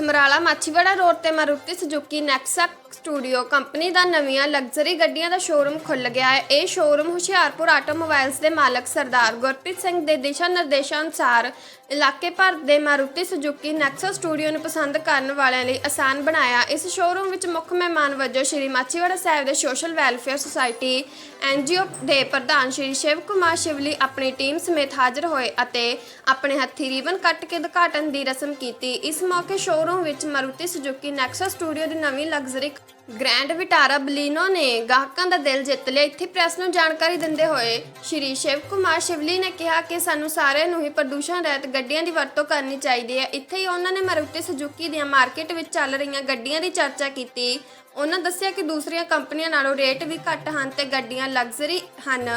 Samrala Machhiwara road ਤੇ Maruti Suzuki Nexa studio company ਦਾ ਨਵੀਆਂ luxury ਗੱਡੀਆਂ ਦਾ ਸ਼ੋਰੂਮ ਖੁੱਲ ਗਿਆ ਹੈ। ਇਹ ਸ਼ੋਰੂਮ ਹੁਸ਼ਿਆਰਪੁਰ ਆਟੋਮੋਬਾਈਲਸ ਦੇ ਮਾਲਕ ਸਰਦਾਰ ਗੁਰਪ੍ਰੀਤ ਸਿੰਘ ਦੇ ਦਿਸ਼ਾ ਨਿਰਦੇਸ਼ਾਂ ਅਨੁਸਾਰ ਇਲਾਕੇ ਭਰ ਦੇ ਮਾਰੂਤੀ ਸੁਜ਼ੂਕੀ ਨੈਕਸਾ ਸਟੂਡੀਓ ਨੂੰ ਪਸੰਦ ਕਰਨ ਵਾਲਿਆਂ ਲਈ ਆਸਾਨ ਬਣਾਇਆ ਇਸ ਸ਼ੋਰੂਮ ਵਿੱਚ ਮੁੱਖ ਮਹਿਮਾਨ ਵਜੋਂ ਸ਼੍ਰੀ ਮਾਛੀਵਾੜਾ ਸਾਹਿਬ ਦੇ ਸੋਸ਼ਲ ਵੈਲਫੇਅਰ ਸੁਸਾਇਟੀ ਐਨਜੀਓ ਦੇ ਪ੍ਰਧਾਨ ਸ਼੍ਰੀ ਸ਼ਿਵ ਕੁਮਾਰ ਸ਼ਿਵਲੀ ਆਪਣੀ ਟੀਮ ਸਮੇਤ ਹਾਜ਼ਰ ਹੋਏ ਅਤੇ ਆਪਣੇ ਹੱਥੀ ਰੀਬਨ ਕੱਟ ਕੇ ਉਦਘਾਟਨ ਦੀ ਰਸਮ ਕੀਤੀ। ਇਸ ਮੌਕੇ ਸ਼ੋਰੂਮ ਵਿੱਚ ਮਾਰੂਤੀ ਸੁਜ਼ੂਕੀ ਨੈਕਸਾ ਸਟੂਡੀਓ ਦੀ ਨਵੀਂ ਲਗਜ਼ਰੀ ਗ੍ਰੈਂਡ ਵਿਟਾਰਾ ਬਲੀਨੋ ਨੇ ਗਾਹਕਾਂ ਦਾ ਦਿਲ ਜਿੱਤ ਲਿਆ। ਇੱਥੇ ਪ੍ਰੈਸ ਨੂੰ ਜਾਣਕਾਰੀ ਦਿੰਦੇ ਹੋਏ ਸ਼੍ਰੀ ਸ਼ਿਵ ਕੁਮਾਰ ਸ਼ਿਵਲੀ ਨੇ ਕਿਹਾ ਕਿ ਸਾਨੂੰ ਸਾਰਿਆਂ ਨੂੰ ਹੀ ਪ੍ਰਦੂਸ਼ਣ ਰਹਿਤ ਗੱਡੀਆਂ ਦੀ ਵਰਤੋਂ ਕਰਨੀ ਚਾਹੀਦੀ ਹੈ। ਇੱਥੇ ਹੀ ਉਹਨਾਂ ਨੇ ਮਾਰੂਤੀ ਸੁਜ਼ੂਕੀ ਦੀਆਂ ਮਾਰਕੀਟ ਵਿੱਚ ਚੱਲ ਰਹੀਆਂ ਗੱਡੀਆਂ ਦੀ ਚਰਚਾ ਕੀਤੀ। ਉਹਨਾਂ ਦੱਸਿਆ ਕਿ ਦੂਸਰੀਆਂ ਕੰਪਨੀਆਂ ਨਾਲੋਂ ਰੇਟ ਵੀ ਘੱਟ ਹਨ ਤੇ ਗੱਡੀਆਂ ਲਗਜ਼ਰੀ ਹਨ।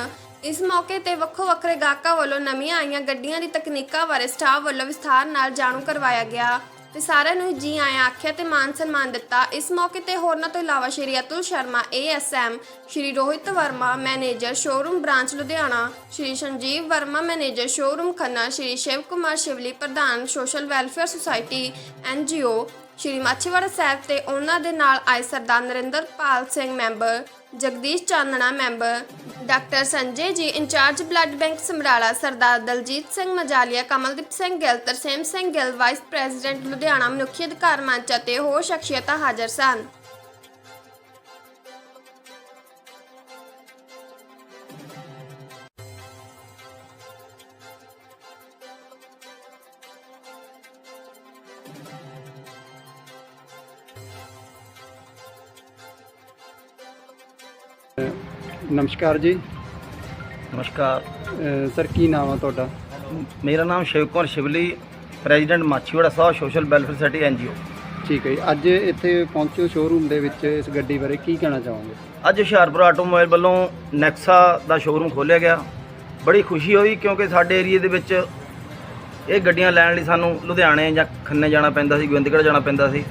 ਇਸ ਮੌਕੇ ਤੇ ਵੱਖੋ ਵੱਖਰੇ ਗਾਹਕਾਂ ਵੱਲੋਂ ਨਵੀਆਂ ਆਈਆਂ ਗੱਡੀਆਂ ਦੀ ਤਕਨੀਕਾਂ ਬਾਰੇ ਸਟਾਫ ਵੱਲੋਂ ਵਿਸਥਾਰ ਨਾਲ ਜਾਣੂ ਕਰਵਾਇਆ ਗਿਆ। ਤੇ ਸਾਰਿਆਂ ਨੂੰ ਜੀ ਆਇਆਂ ਆਖਿਆ ਤੇ ਮਾਨ ਸਨਮਾਨ ਦਿੱਤਾ। ਇਸ ਮੌਕੇ ਤੇ ਹੋਰਨਾਂ ਤੋਂ ਇਲਾਵਾ Shri Atul Sharma ASM Shri Rohit Verma, manager showroom branch Ludhiana, Shri Sanjeev Verma, manager showroom Khanna, Shri Shiv Kumar Shivli, ਪ੍ਰਧਾਨ social welfare society NGO Shri Machhiwara Sahib ਤੇ ਉਹਨਾਂ ਦੇ ਨਾਲ ਆਏ Sardar Narinderpal Singh member, Jagdish Chanana member, doctor Sanjay ji in charge blood bank Samrala, Sardar Daljit Singh Majalia, Kamaldeep Singh Gill, Tarsem Singh Gill, vice president Ludhiana ਮਨੁੱਖੀ ਅਧਿਕਾਰ ਮੰਚ ਅਤੇ ਹੋਰ ਸ਼ਖਸੀਅਤਾਂ ਹਾਜ਼ਰ ਸਨ। ਨਮਸਕਾਰ ਜੀ। ਨਮਸਕਾਰ। ਸਰ ਕੀ ਨਾਮ ਆ ਤੁਹਾਡਾ? ਮੇਰਾ ਨਾਮ Shiv Kumar Shivli president Machhiwara Sahib social welfare society NGO. ਠੀਕ ਹੈ ਜੀ। ਅੱਜ ਇੱਥੇ ਪਹੁੰਚੋ ਸ਼ੋਰੂਮ ਦੇ ਵਿੱਚ ਇਸ ਗੱਡੀ ਬਾਰੇ ਕੀ ਕਹਿਣਾ ਚਾਹੋਗੇ? ਅੱਜ ਹੁਸ਼ਿਆਰਪੁਰ ਆਟੋਮੋਬਾਈਲ ਵੱਲੋਂ ਨੈਕਸਾ ਦਾ ਸ਼ੋਰੂਮ ਖੋਲ੍ਹਿਆ ਗਿਆ। ਬੜੀ ਖੁਸ਼ੀ ਹੋਈ ਕਿਉਂਕਿ ਸਾਡੇ ਏਰੀਏ ਦੇ ਵਿੱਚ ਇਹ ਗੱਡੀਆਂ ਲੈਣ ਲਈ ਸਾਨੂੰ ਲੁਧਿਆਣੇ ਜਾਂ ਖੰਨੇ ਜਾਣਾ ਪੈਂਦਾ ਸੀ ਗੋਬਿੰਦਗੜ੍ਹ ਜਾਣਾ ਪੈਂਦਾ ਸੀ।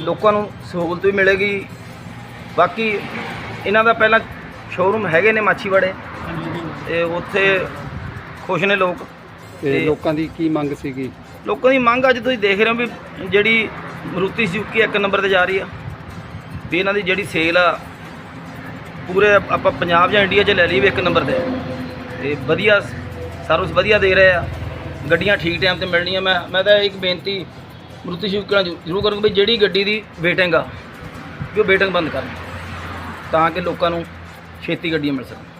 ਲੋਕਾਂ ਨੂੰ ਸਹੂਲਤ ਵੀ ਮਿਲੇਗੀ। ਬਾਕੀ ਇਹਨਾਂ ਦਾ ਪਹਿਲਾਂ ਸ਼ੋਰੂਮ ਹੈਗੇ ਨੇ ਮਾਛੀਵਾੜੇ। ਤੇ ਉੱਥੇ ਖੁਸ਼ ਨੇ ਲੋਕ। ਤੇ ਲੋਕਾਂ ਦੀ ਕੀ ਮੰਗ ਸੀਗੀ? ਲੋਕਾਂ ਦੀ ਮੰਗ ਅੱਜ ਤੁਸੀਂ ਦੇਖ ਰਹੇ ਹੋ ਵੀ ਜਿਹੜੀ ਮਰੂਤੀ ਸੁਜ਼ੂਕੀ ਇੱਕ ਨੰਬਰ ਤੇ ਜਾ ਰਹੀ ਆ। ਵੀ ਇਹਨਾਂ ਦੀ ਜਿਹੜੀ ਸੇਲ ਆ ਪੂਰੇ ਆਪਾਂ ਪੰਜਾਬ ਜਾਂ ਇੰਡੀਆ 'ਚ ਲੈ ਲਈ ਵੀ ਇੱਕ ਨੰਬਰ ਤੇ। ਤੇ ਵਧੀਆ ਸਰਵਿਸ ਵਧੀਆ ਦੇ ਰਹੇ ਆ। ਗੱਡੀਆਂ ਠੀਕ ਟਾਈਮ ਤੇ ਮਿਲਣੀਆਂ। ਮੈਂ ਮੈਂ ਤਾਂ ਇੱਕ ਬੇਨਤੀ ਮਰੂਤੀ ਸੁਜ਼ੂਕੀ ਨਾਲ ਜ਼ਰੂਰ ਕਰੂੰਗਾ ਵੀ ਜਿਹੜੀ ਗੱਡੀ ਦੀ ਵੇਟਿੰਗ ਆ ਵੀ ਉਹ ਵੇਟਿੰਗ ਬੰਦ ਕਰਨ। ਤਾਂ ਕਿ ਲੋਕਾਂ ਨੂੰ ਛੇਤੀ ਗੱਡੀਆਂ ਮਿਲ ਸਕਣ।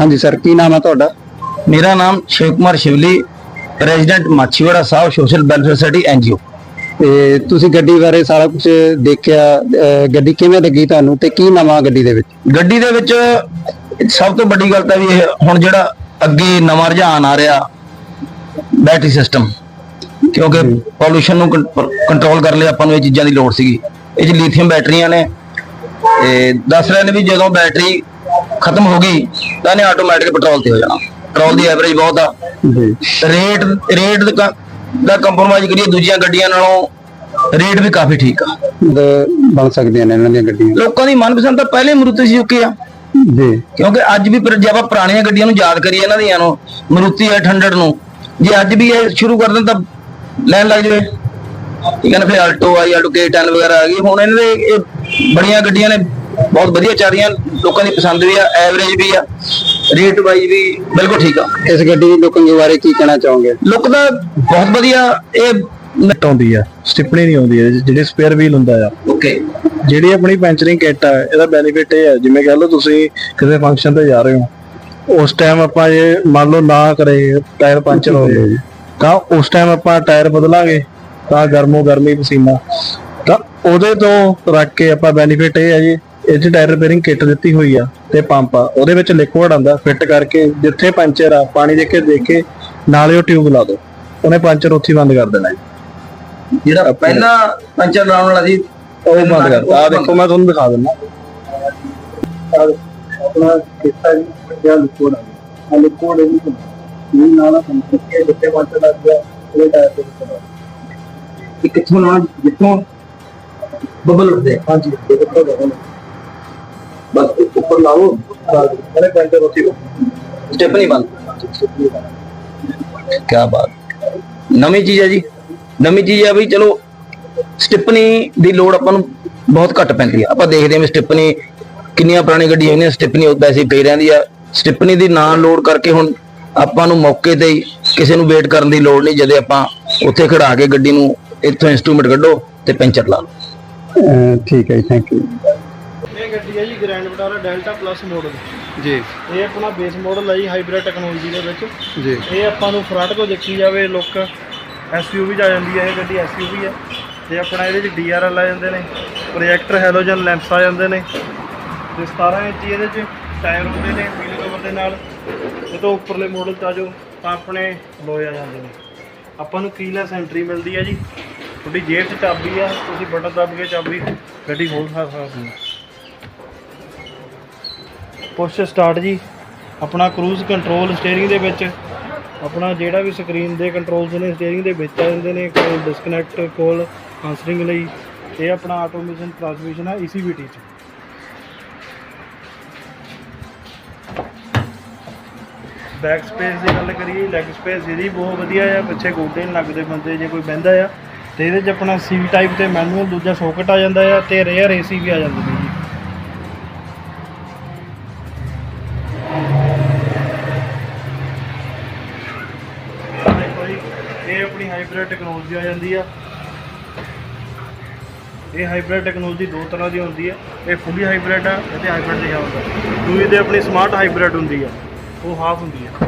ਹਾਂਜੀ ਸਰ ਕੀ ਨਾਮ ਆ ਤੁਹਾਡਾ? ਮੇਰਾ ਨਾਮ Shiv Kumar Shivli president Machhiwara Sahib social welfare society NGO. ਤੇ ਤੁਸੀਂ ਗੱਡੀ ਬਾਰੇ ਸਾਰਾ ਕੁਝ ਦੇਖਿਆ ਅਹ ਗੱਡੀ ਕਿਵੇਂ ਲੱਗੀ ਤੁਹਾਨੂੰ ਤੇ ਕੀ ਨਵਾਂ ਗੱਡੀ ਦੇ ਵਿੱਚ? ਗੱਡੀ ਦੇ ਵਿੱਚ ਸਭ ਤੋਂ ਵੱਡੀ ਗੱਲ ਤਾਂ ਵੀ ਇਹ ਹੁਣ ਜਿਹੜਾ ਅੱਗੇ ਨਵਾਂ ਰੁਝਾਨ ਆ ਰਿਹਾ ਬੈਟਰੀ ਸਿਸਟਮ ਕਿਉਂਕਿ ਪੋਲੂਸ਼ਨ ਨੂੰ ਕੰਟਰੋਲ ਕਰਨ ਲਈ ਆਪਾਂ ਨੂੰ ਇਹ ਚੀਜ਼ਾਂ ਦੀ ਲੋੜ ਸੀਗੀ। ਇਹ ਚ ਲੀਥੀਅਮ ਬੈਟਰੀਆਂ ਨੇ ਤੇ ਦੱਸ ਰਹੇ ਨੇ ਵੀ ਜਦੋਂ ਬੈਟਰੀ ਖਤਮ ਹੋ ਗਈ ਤਾਂ ਇਹਨੇ ਆਟੋਮੈਟਿਕ ਪੈਟਰੋਲ ਤੇ ਹੋ ਜਾਣਾ। ਪੈਟਰੋਲ ਦੀ ਐਵਰੇਜ ਬਹੁਤ ਆ। ਜੀ। ਰੇਟ ਰੇਟ ਦਾ ਕੰਪਰੋਮਾਈਜ਼ ਕਰੀਏ ਦੂਜੀਆਂ ਗੱਡੀਆਂ ਨਾਲੋਂ ਰੇਟ ਵੀ ਕਾਫੀ ਠੀਕ ਆ। ਬਣ ਸਕਦੀਆਂ ਨੇ ਇਹਨਾਂ ਦੀਆਂ ਗੱਡੀਆਂ। ਲੋਕਾਂ ਦੀ ਮਨਪਸੰਦ ਤਾਂ ਪਹਿਲੇ ਮਰੂਤੀ ਸੁਜ਼ੂਕੀ ਆ। ਜੀ। ਕਿਉਂਕਿ ਅੱਜ ਵੀ ਜੇ ਆਪਾਂ ਪੁਰਾਣੀਆਂ ਗੱਡੀਆਂ ਨੂੰ ਯਾਦ ਕਰੀਏ ਇਹਨਾਂ ਦੀਆਂ ਨੂੰ ਮਰੂਤੀ 800 ਨੂੰ ਜੇ ਅੱਜ ਵੀ ਇਹ ਸ਼ੁਰੂ ਕਰ ਦੇਣ ਤਾਂ ਲੈਣ ਲੱਗ ਜਾਵੇ। ਠੀਕ ਹੈ ਨਾ ਫਿਰ ਆਲਟੋ ਆਈ ਆਲਟੋ K10 ਵਗੈਰਾ ਆ ਗਈ। ਹੁਣ ਇਹਨਾਂ ਦੇ ਇਹ ਬੜੀਆਂ ਗੱਡੀਆਂ ਨੇ ਬਹੁਤ ਵਧੀਆ ਚੱਲ ਰਹੀਆਂ ਲੋਕਾਂ ਦੀ ਪਸੰਦ ਵੀ ਆ ਐਵਰੇਜ ਵੀ ਆ ਰੇਟ ਵਾਈਜ਼ ਵੀ ਬਿਲਕੁਲ ਠੀਕ ਆ। ਇਸ ਗੱਡੀ ਦੀ ਲੁਕਿੰਗ ਬਾਰੇ ਕੀ ਕਹਿਣਾ ਚਾਹੋਗੇ? ਲੁੱਕ ਦਾ ਬਹੁਤ ਵਧੀਆ ਇਹ ਨਟ ਆਉਂਦੀ ਆ ਸਟਿਪਣੀ ਨਹੀਂ ਆਉਂਦੀ ਇਹਦੇ 'ਚ, ਜਿਹੜੇ ਸਪੇਅਰ ਵੀਲ ਹੁੰਦਾ ਆ। ਓਕੇ ਜਿਹੜੀ ਆਪਣੀ ਪੈਂਚਰਿੰਗ ਕਿੱਟ ਆ ਇਹਦਾ ਬੈਨੀਫਿਟ ਇਹ ਹੈ ਜਿਵੇਂ ਕਹ ਲਓ ਤੁਸੀਂ ਕਿਸੇ ਫੰਕਸ਼ਨ ਤੇ ਜਾ ਰਹੇ ਹੋ ਉਸ ਟਾਈਮ ਆਪਾਂ ਇਹ ਮੰਨ ਲਓ ਨਾ ਕਰੇ ਟਾਇਰ ਪੰਚਰ ਹੋ ਗਏ ਤਾਂ ਉਸ ਟਾਈਮ ਆਪਾਂ ਟਾਇਰ ਬਦਲਾਂਗੇ ਤਾਂ ਗਰਮੋ ਗਰਮੀ ਪਸੀਨਾ। ਤਾਂ ਉਹਦੇ ਤੋਂ ਰੱਖ ਕੇ ਆਪਾਂ ਬੈਨੀਫਿਟ ਇਹ ਹੈ ਜੀ ਇਹ 'ਚ ਟਾਇਰ ਰਿਪੇਅਰਿੰਗ ਕਿੱਟ ਦਿੱਤੀ ਹੋਈ ਆ ਤੇ ਪੰਪ ਆ। ਉਹਦੇ ਵਿੱਚ ਲਿਕੁਇਡ ਆਂਦਾ ਫਿੱਟ ਕਰਕੇ ਜਿੱਥੇ ਪੰਚਰ ਆ ਪਾਣੀ ਦੇ ਕੇ ਦੇਖ ਕੇ ਨਾਲੇ ਉਹ ਟਿਊਬ ਲਾ ਦਿਓ ਉਹਨੇ ਪੰਚਰ ਉੱਥੇ ਬੰਦ ਕਰ ਦੇਣਾ ਜਿਹੜਾ ਪਹਿਲਾਂ ਪੰਚਰ ਲਾਉਣ ਵਾਲਾ ਸੀ ਉਹ ਬੰਦ ਕਰਤਾ। ਆ ਦੇਖੋ ਮੈਂ ਤੁਹਾਨੂੰ ਦਿਖਾ ਦਿੰਦਾ। ਆਪਣਾ ਕਿੱਸਾ ਜੀ ਜਾਂ ਲਿਕੋਡ ਆ। ਲਿਕੋਡ ਇਹ ਨਹੀਂ ਨਾਲ ਪੰਪ ਕੇ ਜਿੱਥੇ ਪੰਚ ਲੱਗ ਗਿਆ ਉਹ ਟਾਇਰ ਤੇ ਕਿ ਕਿੱਥੋਂ ਲਾਉਣਾ? ਜਿੱਥੋਂ ਬਬਲ ਉੱਠਦੇ। ਹਾਂਜੀ ਦੇਖੋ ਦੇਖੋ ਬਸ ਉੱਪਰ ਲਾਓ ਉਹਨੇ ਪੈਂਟਰ ਉੱਥੇ ਹੀ ਸਟੈਪ ਨਹੀਂ ਬੰਦ। ਕੀ ਬਾਤ। ਨਵੀਂ ਚੀਜ਼ ਹੈ ਜੀ। ਨਵੀਂ ਚੀਜ਼ ਹੈ ਵੀ ਚਲੋ ਸਟਿਪਨੀ ਦੀ ਲੋੜ ਆਪਾਂ ਨੂੰ ਬਹੁਤ ਘੱਟ ਪੈਂਦੀ ਆ। ਆਪਾਂ ਦੇਖਦੇ ਹਾਂ ਵੀ ਸਟਿਪਨੀ ਕਿੰਨੀਆਂ ਪੁਰਾਣੀ ਗੱਡੀਆਂ ਨੇ ਸਟਿਪਨੀ ਉਦਾਂ ਪਈ ਰਹਿੰਦੀ ਆ। ਸਟਿਪਨੀ ਦੀ ਨਾ ਲੋਡ ਕਰਕੇ ਹੁਣ ਆਪਾਂ ਨੂੰ ਮੌਕੇ ਤੇ ਹੀ ਕਿਸੇ ਨੂੰ ਵੇਟ ਕਰਨ ਦੀ ਲੋੜ ਨਹੀਂ ਜਦੇ ਆਪਾਂ ਉੱਥੇ ਖੜਾ ਕੇ ਗੱਡੀ ਨੂੰ ਇੱਥੋਂ ਇਨਸਟਰੂਮੈਂਟ ਕੱਢੋ ਤੇ ਪੈਂਚਰ ਲਾ ਲਓ। ਠੀਕ ਹੈ ਥੈਂਕ ਯੂ ਇਹ ਗੱਡੀ ਹੈ ਜੀ? Grand Vitara delta plus model ਜੀ। ਇਹ ਆਪਣਾ ਬੇਸ ਮਾਡਲ ਹੈ ਜੀ ਹਾਈਬ੍ਰਿਡ ਟੈਕਨੋਲੋਜੀ ਦੇ ਵਿੱਚ। ਜੀ। ਇਹ ਆਪਾਂ ਨੂੰ ਫਰੰਟ ਤੋਂ ਦੇਖੀ ਜਾਵੇ ਲੁੱਕ ਐਸਯੂਵੀ ਚ ਆ ਜਾਂਦੀ ਹੈ ਇਹ ਗੱਡੀ ਐਸਯੂਵੀ ਹੈ ਤੇ ਆਪਣਾ ਇਹਦੇ ਵਿੱਚ ਡੀਆਰਐਲ ਆ ਜਾਂਦੇ ਨੇ ਪ੍ਰੋਜੈਕਟਰ ਹੈਲੋਜਨ ਲੈਂਪਸ ਆ ਜਾਂਦੇ ਨੇ। ਤੇ 17 ਇੰਚੀ ਇਹਦੇ ਚ ਟਾਇਰ ਹੁੰਦੇ ਨੇ ਵੀਲ ਕਵਰ ਦੇ ਨਾਲ। ਇਹ ਤੋਂ ਉੱਪਰਲੇ ਮਾਡਲ ਚ ਆ ਜਾਓ ਤਾਂ ਆਪਣੇ ਲੋਏ ਆ ਜਾਂਦੇ ਨੇ। ਆਪਾਂ ਨੂੰ ਕੀਲੈਸ ਐਂਟਰੀ ਮਿਲਦੀ ਹੈ ਜੀ। ਤੁਹਾਡੀ ਜੇਬ 'ਚ ਚਾਬੀ ਆ ਤੁਸੀਂ ਬਟਨ ਦੱਬ ਕੇ ਚਾਬੀ ਗੱਡੀ ਖੋਲ ਸਕਦੇ ਹੋ ਪੁਸ਼ ਸਟਾਰਟ ਜੀ। ਆਪਣਾ ਕਰੂਜ਼ ਕੰਟਰੋਲ ਸਟੀਅਰਿੰਗ ਦੇ ਵਿੱਚ। ਆਪਣਾ ਜਿਹੜਾ ਵੀ ਸਕਰੀਨ ਦੇ ਕੰਟਰੋਲਸ ਨੇ ਸਟੀਅਰਿੰਗ ਦੇ ਵਿੱਚ ਆ ਜਾਂਦੇ ਨੇ, ਕੋਲ ਡਿਸਕਨੈਕਟ ਕੋਲ ਆਨਸਰਿੰਗ ਲਈ। ਇਹ ਆਪਣਾ ਆਟੋਮੇਸ਼ਨ ਟਰਾਂਸਮਿਸ਼ਨ ਹੈ ECVT ਚ। ਬੈਕ ਸਪੇਸ ਦੀ ਗੱਲ ਕਰੀਏ ਲੈਗ ਸਪੇਸ ਇਹਦੀ ਬਹੁਤ ਵਧੀਆ ਆ। ਪਿੱਛੇ ਗੋਡੇ ਨਹੀਂ ਲੱਗਦੇ ਬੰਦੇ, ਜੇ ਕੋਈ ਬਹਿੰਦਾ ਆ। ਤੇ ਇਹਦੇ 'ਚ ਆਪਣਾ ਸੀ ਟਾਈਪ ਤੇ ਮੈਨੂਅਲ ਦੂਜਾ ਸੌਕਟ ਆ ਜਾਂਦਾ ਆ ਤੇ ਰੇਅਰ ਏਸੀ ਵੀ ਆ ਜਾਂਦੇ ਨੇ ਹਾਈਬ੍ਰਿਡ ਟੈਕਨੋਲੋਜੀ ਆ ਜਾਂਦੀ ਆ। ਇਹ ਹਾਈਬ੍ਰਿਡ ਟੈਕਨੋਲੋਜੀ ਦੋ ਤਰ੍ਹਾਂ ਦੀ ਹੁੰਦੀ ਹੈ ਇਹ ਫੁੱਲੀ ਹਾਈਬ੍ਰਿਡ ਆ ਅਤੇ ਹਾਈਬ੍ਰਿਡ ਲਿਖਿਆ ਹੁੰਦਾ। ਦੂਜੀ ਤੇ ਆਪਣੀ ਸਮਾਰਟ ਹਾਈਬ੍ਰਿਡ ਹੁੰਦੀ ਆ। ਉਹ ਹਾਫ ਹੁੰਦੀ ਆ।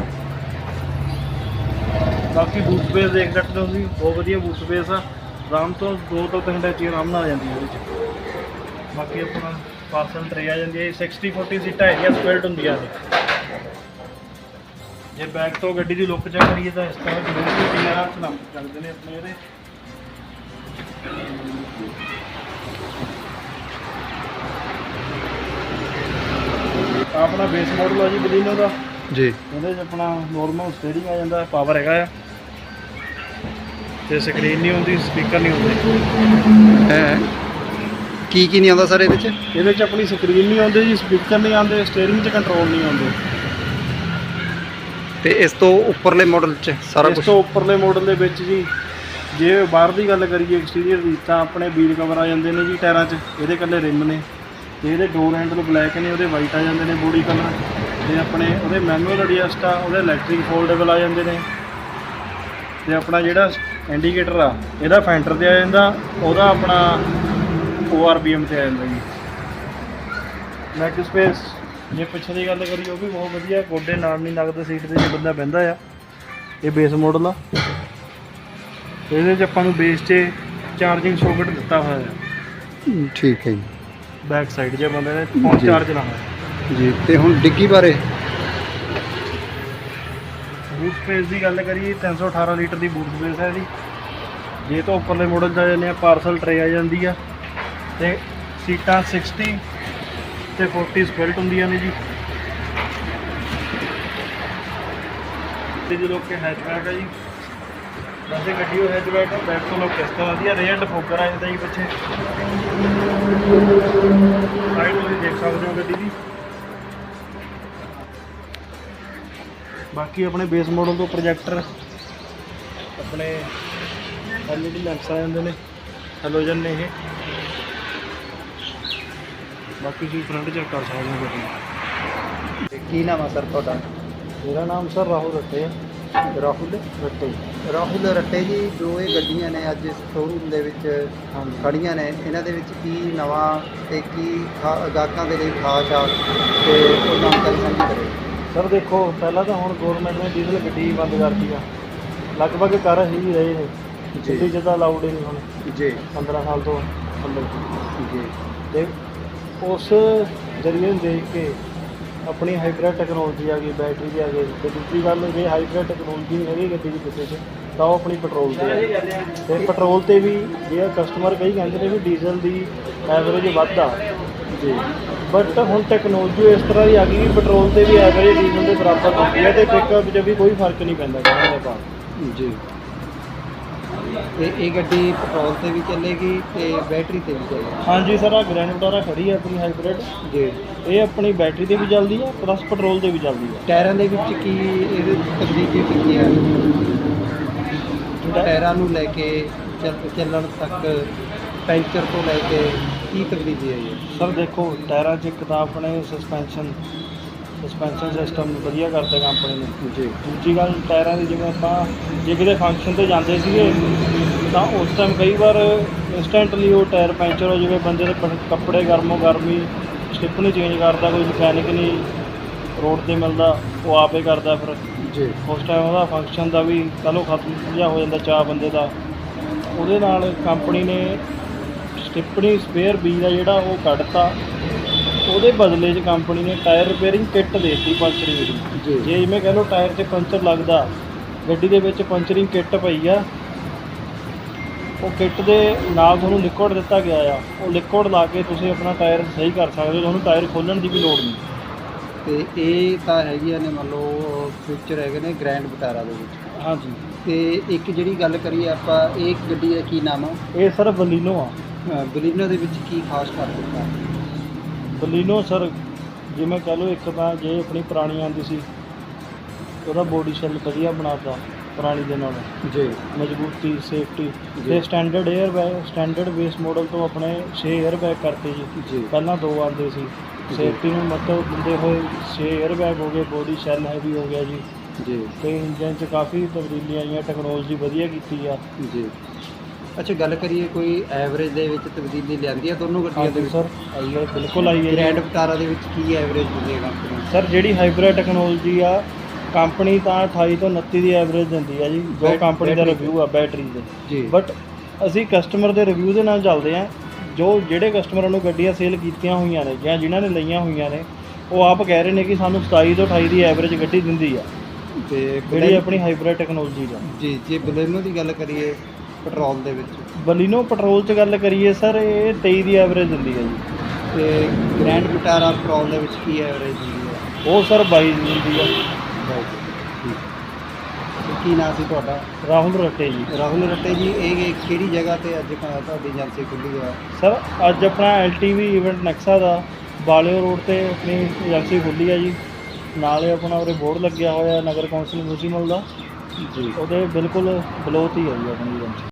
ਬਾਕੀ ਬੂਟ ਸਪੇਸ ਦੇਖ ਸਕਦੇ ਹੋ ਤੁਸੀਂ ਬਹੁਤ ਵਧੀਆ ਬੂਟ ਸਪੇਸ ਆ। ਆਰਾਮ ਤੋਂ 2 ਤੋਂ 3 ਘੰਟੇ ਆਰਾਮ ਨਾਲ ਆ ਜਾਂਦੀ ਹੈ ਉਹਦੇ ਚ ਬਾਕੀ ਆਪਣਾ ਪਾਰਸਲ ਟਰੇ ਆ ਜਾਂਦੀ ਹੈ 60 40 ਸੀਟਾਂ ਹੈਗੀਆਂ ਸਪਿਲਟ ਹੁੰਦੀਆਂ ਨੇ। ਜੇ ਬੈਕ ਤੋਂ ਗੱਡੀ ਦੀ ਲੁੱਕ ਚੈੱਕ ਕਰੀਏ ਤਾਂ ਇਸ ਤਰ੍ਹਾਂ ਲੋਕ ਕਿੰਨਾ ਆਰਾਮ ਨਾਲ ਚੱਲਦੇ ਨੇ ਆਪਣੇ ਇਹਦੇ। ਆਪਣਾ ਬੇਸ ਮਾਡਲ ਆ ਜੀ ਬਲੀਨੋ ਦਾ। ਜੀ। ਇਹਦੇ 'ਚ ਆਪਣਾ ਨੋਰਮਲ ਸਟੀਅਰਿੰਗ ਆ ਜਾਂਦਾ ਪਾਵਰ ਹੈਗਾ ਆ। ਤੇ ਸਕਰੀਨ ਨਹੀਂ ਹੁੰਦੀ ਸਪੀਕਰ ਨਹੀਂ ਹੁੰਦੇ। ਹੈ। ਕੀ ਕੀ ਨਹੀਂ ਆਉਂਦਾ ਸਰ ਇਹਦੇ ਚ? ਇਹਦੇ 'ਚ ਆਪਣੀ ਸਕਰੀਨ ਨਹੀਂ ਆਉਂਦੀ ਜੀ ਸਪੀਕਰ ਨਹੀਂ ਆਉਂਦੇ ਸਟੀਅਰਿੰਗ 'ਚ ਕੰਟਰੋਲ ਨਹੀਂ ਆਉਂਦੇ। ਤੇ ਇਸ ਤੋਂ ਉੱਪਰਲੇ ਮਾਡਲ ਚ ਸਾਰਾ ਇਸ ਕੁਝ ਤੋਂ ਉੱਪਰਲੇ ਮਾਡਲ ਦੇ ਵਿੱਚ ਜੀ ਜੇ ਬਾਹਰ ਦੀ ਗੱਲ ਕਰੀਏ ਐਕਸਟੀਰੀਅਰ ਦੀ ਤਾਂ ਆਪਣੇ ਵੀਲ ਕਵਰ ਆ ਜਾਂਦੇ ਨੇ ਜੀ ਟਾਇਰਾਂ 'ਚ ਇਹਦੇ ਕੱਲੇ ਰਿਮ ਨੇ। ਤੇ ਇਹਦੇ ਡੋਰ ਹੈਂਡਲ ਬਲੈਕ ਨੇ ਉਹਦੇ ਵਾਈਟ ਆ ਜਾਂਦੇ ਨੇ ਬੋਡੀ ਕਲਰ ਤੇ ਆਪਣੇ ਉਹਦੇ ਮੈਨੂਅਲ ਐਡਜਸਟ ਆ ਉਹਦੇ ਇਲੈਕਟ੍ਰਿਕ ਫੋਲਡੇਬਲ ਆ ਜਾਂਦੇ ਨੇ। ਤੇ ਆਪਣਾ ਜਿਹੜਾ ਇੰਡੀਕੇਟਰ ਆ ਇਹਦਾ ਫੈਂਟਰ ਤੇ ਆ ਜਾਂਦਾ ਉਹਦਾ ਆਪਣਾ ORBM ਤੇ ਆ ਜਾਂਦਾ ਜੀ। ਲੈਗ ਸਪੇਸ ਜੇ ਪਿੱਛੇ ਦੀ ਗੱਲ ਕਰੀਏ ਉਹ ਵੀ ਬਹੁਤ ਵਧੀਆ ਗੋਡੇ ਨਾਲ ਨਹੀਂ ਲੱਗਦੇ ਸੀਟ ਤੇ ਜੇ ਬੰਦਾ ਬਹਿੰਦਾ ਆ। ਇਹ ਬੇਸ ਮਾਡਲ ਆ। ਇਹਦੇ 'ਚ ਆਪਾਂ ਨੂੰ ਬੇਸ 'ਤੇ ਚਾਰਜਿੰਗ ਸੌਕਟ ਦਿੱਤਾ ਹੋਇਆ ਹੈ ਠੀਕ ਹੈ ਜੀ। ਬੈਕ ਸਾਈਡ ਜੇ ਬੰਦੇ ਨੇ ਫੋਨ ਜੀ। ਚਾਰਜ ਨਾ ਹੋਇਆ ਜੀ ਤੇ ਹੁਣ ਡਿੱਗੀ ਬਾਰੇ? ਬੂਟ ਸਪੇਸ ਦੀ ਗੱਲ ਕਰੀਏ 318 ਲੀਟਰ ਦੀ ਬੂਟ ਸਪੇਸ ਹੈ ਇਹਦੀ। ਜੇ ਤੋਂ ਉੱਪਰਲੇ ਮਾਡਲ 'ਚ ਆ ਜਾਂਦੇ ਆ ਪਾਰਸਲ ਟਰੇ ਆ ਜਾਂਦੀ ਆ। ਤੇ ਸੀਟਾਂ 60 ਤੇ 40 ਸਪਿਲਟ ਹੁੰਦੀਆਂ ਨੇ ਜੀ। ਤੇ ਜਦੋਂ ਕਿ ਹੈਚਬੈਕ ਹੈ ਜੀ, ਵੈਸੇ ਗੱਡੀ ਉਹ ਹੈਚਬੈਕ ਬੈਕ ਤੋਂ ਲੋਕ ਕਿਸ ਤਰ੍ਹਾਂ ਦੀ ਆ ਰੇਅਰ ਫੋਕਰ ਆ ਜਾਂਦਾ ਜੀ ਪਿੱਛੇ। ਸਾਈਡ ਤੁਸੀਂ ਦੇਖ ਸਕਦੇ ਹੋ ਗੱਡੀ ਦੀ। ਬਾਕੀ ਆਪਣੇ ਬੇਸ ਮਾਡਲ ਤੋਂ ਪ੍ਰੋਜੈਕਟਰ ਆਪਣੇ ਐਲਈਡੀ ਲੈਂਸ ਆ ਜਾਂਦੇ ਨੇ ਹੈਲੋਜਨ ਨੇ ਇਹ। ਬਾਕੀ ਤੁਸੀਂ ਫਰੰਟ ਚੈੱਕ ਕਰ ਸਕਦੇ ਹੋ ਗੱਡੀ। ਤੇ ਕੀ ਨਾਮ ਆ ਸਰ ਤੁਹਾਡਾ? ਮੇਰਾ ਨਾਮ ਸਰ ਰਾਹੁਲ ਰੱਟੇ ਹੈ ਰਾਹੁਲ ਰੱਟੇ। ਰਾਹੁਲ ਰੱਟੇ ਜੀ ਜੋ ਇਹ ਗੱਡੀਆਂ ਨੇ ਅੱਜ ਸ਼ੋਰੂਮ ਦੇ ਵਿੱਚ ਖੜੀਆਂ ਨੇ ਇਹਨਾਂ ਦੇ ਵਿੱਚ ਕੀ ਨਵਾਂ ਤੇ ਕੀ ਖਾ- ਗਾਹਕਾਂ ਦੇ ਲਈ ਖਾਸ ਆ ਤੇ ਉਹ ਜਾਣਕਾਰੀ ਸਾਂਝੀ ਕਰੇ ਸਰ ਦੇਖੋ ਪਹਿਲਾਂ ਤਾਂ ਹੁਣ ਗਵਰਨਮੈਂਟ ਨੇ ਡੀਜ਼ਲ ਗੱਡੀ ਬੰਦ ਕਰਤੀ ਆ। ਲਗਭਗ ਕਰ ਹੀ ਰਹੇ ਨੇ। ਚ ਤਾਂ ਅਲਾਉਡ ਹੀ ਨਹੀਂ ਹੁਣ। ਜੀ। 15 ਸਾਲ ਤੋਂ ਥੱਲੇ ਜੀ। ਤੇ ਉਸ ਜਰੀਏ ਨੂੰ ਦੇਖ ਕੇ ਆਪਣੀ ਹਾਈਬ੍ਰਿਡ ਟੈਕਨੋਲੋਜੀ ਆ ਗਈ ਬੈਟਰੀ ਦੀ ਆ ਗਈ। ਤੇ ਦੂਜੀ ਗੱਲ, ਜੇ ਹਾਈਬ੍ਰਿਡ ਟੈਕਨੋਲੋਜੀ ਨਹੀਂ ਹੈਗੀ ਗੱਡੀ ਦੀ ਕਿਸੇ 'ਚ, ਤਾਂ ਉਹ ਆਪਣੀ ਪੈਟਰੋਲ ਤੇ ਆ ਤੇ ਪੈਟਰੋਲ ਤੇ ਵੀ ਜੇ ਕਸਟਮਰ ਕਈ ਕਹਿੰਦੇ ਨੇ ਵੀ ਡੀਜ਼ਲ ਦੀ ਐਵਰੇਜ ਵੱਧ ਆ। ਜੀ। ਬਟ ਹੁਣ ਟੈਕਨੋਲੋਜੀ ਇਸ ਤਰ੍ਹਾਂ ਦੀ ਆ ਗਈ ਵੀ ਪੈਟਰੋਲ ਤੇ ਵੀ ਐਵਰੇਜ ਡੀਜ਼ਲ ਦੇ ਬਰਾਬਰ ਹੁੰਦੀ ਹੈ ਤੇ ਪਿਕਅਪ 'ਚ ਵੀ ਕੋਈ ਫ਼ਰਕ ਨਹੀਂ ਪੈਂਦਾ। ਕਹਿੰਦੇ ਆਪਾਂ ਜੀ। ਤੇ ਇਹ ਗੱਡੀ ਪੈਟਰੋਲ ਤੇ ਵੀ ਚੱਲੇਗੀ ਤੇ ਬੈਟਰੀ ਤੇ ਵੀ ਚੱਲੇਗੀ। ਹਾਂਜੀ ਸਰ ਆ ਗ੍ਰੈਂਡ ਵਿਟਾਰਾ ਖੜੀ ਹੈ ਆਪਣੀ ਹਾਈਬ੍ਰਿਡ। ਜੀ। ਇਹ ਆਪਣੀ ਬੈਟਰੀ ਤੇ ਵੀ ਚੱਲਦੀ ਹੈ ਪਲੱਸ ਪੈਟਰੋਲ ਤੇ ਵੀ ਚੱਲਦੀ ਹੈ ਟਾਇਰਾਂ ਦੇ ਵਿੱਚ ਕੀ ਇਹਦੇ ਤਬਦੀਲੀ ਕੀਤੀ ਹੈ ਟਾਇਰਾਂ ਨੂੰ ਲੈ ਕੇ ਚੱਲ- ਚੱਲਣ ਤੱਕ ਪੈਂਚਰ ਤੋਂ ਲੈ ਕੇ ਕੀ ਆਈ ਹੈ? ਸਰ ਦੇਖੋ ਟਾਇਰਾਂ 'ਚ ਇੱਕ ਤਾਂ ਆਪਣੇ ਸਸਪੈਂਸ਼ਨ ਸਸਪੈਂਸ਼ਨ ਸਿਸਟਮ ਵਧੀਆ ਕਰਤਾ ਕੰਪਨੀ ਨੇ। ਜੀ। ਦੂਜੀ ਗੱਲ ਟਾਇਰਾਂ ਦੀ ਜਿਵੇਂ ਆਪਾਂ ਜੇ ਕਿਤੇ ਫੰਕਸ਼ਨ ਤੇ ਜਾਂਦੇ ਸੀਗੇ ਤਾਂ ਉਸ ਟਾਈਮ ਕਈ ਵਾਰ ਇੰਸਟੈਂਟਲੀ ਉਹ ਟਾਇਰ ਪੈਂਚਰ ਹੋ ਜਾਵੇ ਬੰਦੇ ਦੇ ਪ- ਕੱਪੜੇ ਗਰਮੋ ਗਰਮੀ ਸਟਿਪ ਨਹੀਂ ਚੇਂਜ ਕਰਦਾ ਕੋਈ ਮਕੈਨਿਕ ਨਹੀਂ ਰੋਡ ਤੇ ਮਿਲਦਾ ਉਹ ਆਪੇ ਕਰਦਾ ਫਿਰ। ਜੀ। ਉਸ ਟਾਈਮ ਉਹਦਾ ਫੰਕਸ਼ਨ ਦਾ ਵੀ ਚਲੋ ਖਤਮ ਜਿਹਾ ਹੋ ਜਾਂਦਾ ਚਾਹ ਬੰਦੇ ਦਾ। ਉਹਦੇ ਨਾਲ ਕੰਪਨੀ ਨੇ ਸਟਿਪਣੀ ਸਪੇਅਰ ਬੀ ਦਾ ਜਿਹੜਾ ਉਹ ਕੱਢਤਾ। ਉਹਦੇ ਬਦਲੇ 'ਚ ਕੰਪਨੀ ਨੇ ਟਾਇਰ ਰਿਪੇਅਰਿੰਗ ਕਿੱਟ ਦੇਤੀ ਪੰਚਰਿੰਗ ਦੀ। ਜੀ। ਜਿਵੇਂ ਕਹ ਲਓ ਟਾਇਰ 'ਚ ਪੰਚਰ ਲੱਗਦਾ ਗੱਡੀ ਦੇ ਵਿੱਚ ਪੰਚਰਿੰਗ ਕਿੱਟ ਪਈ ਆ ਉਹ ਕਿੱਟ ਦੇ ਨਾਲ ਤੁਹਾਨੂੰ ਲਿਕੁਇਡ ਦਿੱਤਾ ਗਿਆ ਆ। ਉਹ ਲਿਕੁਇਡ ਲਾ ਕੇ ਤੁਸੀਂ ਆਪਣਾ ਟਾਇਰ ਸਹੀ ਕਰ ਸਕਦੇ ਹੋ ਤੁਹਾਨੂੰ ਟਾਇਰ ਖੋਲਣ ਦੀ ਵੀ ਲੋੜ ਨਹੀਂ। ਤੇ ਇਹ ਤਾਂ ਹੈਗੀਆਂ ਨੇ ਮੰਨ ਲਓ ਫਿਊਚਰ ਹੈਗੇ ਨੇ ਗ੍ਰੈਂਡ ਵਿਟਾਰਾ ਦੇ ਵਿੱਚ। ਹਾਂਜੀ। ਤੇ ਇੱਕ ਜਿਹੜੀ ਗੱਲ ਕਰੀਏ ਆਪਾਂ ਇਹ ਗੱਡੀ ਦਾ ਕੀ ਨਾਮ ਆ? ਇਹ ਸਰ ਬਲੀਨੋ ਆ। ਬਲੀਨੋ ਦੇ ਵਿੱਚ ਕੀ ਖਾਸ ਕਰ ਦਿੱਤਾ? ਬਲੀਨੋ ਸਰ ਜਿਵੇਂ ਕਹ ਲਓ ਇੱਕ ਤਾਂ ਜੇ ਆਪਣੀ ਪੁਰਾਣੀ ਆਉਂਦੀ ਸੀ ਉਹਦਾ ਬੋਡੀ ਸ਼ੈਲ ਵਧੀਆ ਬਣਾਤਾ ਪੁਰਾਣੀ ਦੇ ਨਾਲ। ਜੀ। ਮਜ਼ਬੂਤੀ ਸੇਫਟੀ ਤੇ standard air bag standard base model ਤੋਂ ਆਪਣੇ 6 에ਅਰ ਬੈਗ ਕਰਤੇ ਜੀ। ਪਹਿਲਾਂ ਦੋ ਆਉਂਦੇ ਸੀ। ਸੇਫਟੀ ਨੂੰ ਮਤਲਬ ਦਿੰਦੇ ਹੋਏ 6 에ਅਰ ਬੈਗ ਹੋ ਗਏ ਬੋਡੀ ਸ਼ੈਲ ਹੈਵੀ ਹੋ ਗਿਆ ਜੀ। ਜੀ। ਤੇ ਇੰਜਨ 'ਚ ਕਾਫੀ ਤਬਦੀਲੀਆਂ ਆਈਆਂ ਟੈਕਨੋਲੋਜੀ ਵਧੀਆ ਕੀਤੀ ਆ। ਜੀ। ਅੱਛਾ ਗੱਲ ਕਰੀਏ ਕੋਈ ਐਵਰੇਜ ਦੇ ਵਿੱਚ ਤਬਦੀਲੀ ਲਿਆਂਦੀ ਹੈ ਦੋਨੋਂ ਗੱਡੀਆਂ ਦੇ ਹਾਂਜੀ ਵਿੱਚ? ਸਰ। ਆਈ ਹੈ ਬਿਲਕੁਲ ਆਈ ਹੈ ਗ੍ਰੈਂਡ ਵਿਟਾਰਾ ਦੇ ਵਿੱਚ ਕੀ ਐਵਰੇਜ ਦਿੰਦੀ ਹੈ ਕੰਪਨੀ ਸਰ ਜਿਹੜੀ ਹਾਈਬ੍ਰਿਡ ਟੈਕਨੋਲੋਜੀ ਆ ਕੰਪਨੀ ਤਾਂ 28 ਤੋਂ 29 ਦੀ ਐਵਰੇਜ ਦਿੰਦੀ ਆ ਜੀ ਜੋ ਬੈਟ- ਕੰਪਨੀ ਦਾ ਬੈਟਰੀ ਤੇ। ਰਿਵਿਊ ਆ ਬੈਟਰੀ ਦੇ। ਜੀ। ਬਟ ਅਸੀਂ ਕਸਟਮਰ ਦੇ ਰਿਵਿਊ ਦੇ ਨਾਲ ਚੱਲਦੇ ਆ ਜੋ ਜਿਹੜੇ ਕਸਟਮਰਾਂ ਨੂੰ ਗੱਡੀਆਂ ਸੇਲ ਕੀਤੀਆਂ ਹੋਈਆਂ ਨੇ ਜਾਂ ਜਿਨ੍ਹਾਂ ਨੇ ਲਈਆਂ ਹੋਈਆਂ ਨੇ ਉਹ ਆਪ ਕਹਿ ਰਹੇ ਨੇ ਕਿ ਸਾਨੂੰ 27 ਤੋਂ 28 ਦੀ ਐਵਰੇਜ ਗੱਡੀ ਦਿੰਦੀ ਆ। ਤੇ ਜਿਹੜੀ ਆਪਣੀ ਹਾਈਬ੍ਰਿਡ ਟੈਕਨੋਲੋਜੀ ਦਾ। ਜੀ ਜੇ ਬਲੇਨੋ ਦੀ ਗੱਲ ਕਰੀਏ ਪੈਟਰੋਲ ਦੇ ਵਿੱਚ। ਬਲੀਨੋ ਪੈਟਰੋਲ 'ਚ ਗੱਲ ਕਰੀਏ ਸਰ ਇਹ 23 ਦੀ ਐਵਰੇਜ ਦਿੰਦੀ ਹੈ ਜੀ। ਤੇ ਗ੍ਰੈਂਡ ਵਿਟਾਰਾ ਪੈਟਰੋਲ ਦੇ ਵਿੱਚ ਕੀ ਐਵਰੇਜ ਦਿੰਦੀ ਹੈ? ਉਹ ਸਰ 22 ਦੀ ਦਿੰਦੀ ਆ ਠੀਕ ਤੇ ਕੀ ਨਾਮ ਸੀ ਤੁਹਾਡਾ? ਰਾਹੁਲ ਰੱਟੇ ਜੀ। ਰਾਹੁਲ ਰੱਟੇ ਜੀ ਇਹ ਕਿਹੜੀ ਜਗ੍ਹਾ ਤੇ ਅੱਜ ਕ- ਤੁਹਾਡੀ ਏਜੰਸੀ ਖੁੱਲੀ ਹੈ? ਸਰ ਅੱਜ ਆਪਣਾ ਐਲਟੀਵੀ ਇਵੈਂਟ ਨਕਸਾ ਦਾ ਬਾਲਿਓ ਰੋਡ ਤੇ ਆਪਣੀ ਏਜੰਸੀ ਖੁੱਲੀ ਆ ਜੀ। ਨਾਲੇ ਆਪਣਾ ਉਰੇ ਬੋਰਡ ਲੱਗਿਆ ਹੋਇਆ ਨਗਰ ਕੌਂਸਲ ਮਿਊਨਿਸਪਲ ਦਾ। ਜੀ। ਉਹਦੇ ਬਿਲਕੁਲ ਬਲੋਤ ਹੀ ਹੈ ਜੀ ਆਪਣੀ ਏਜੰਸੀ।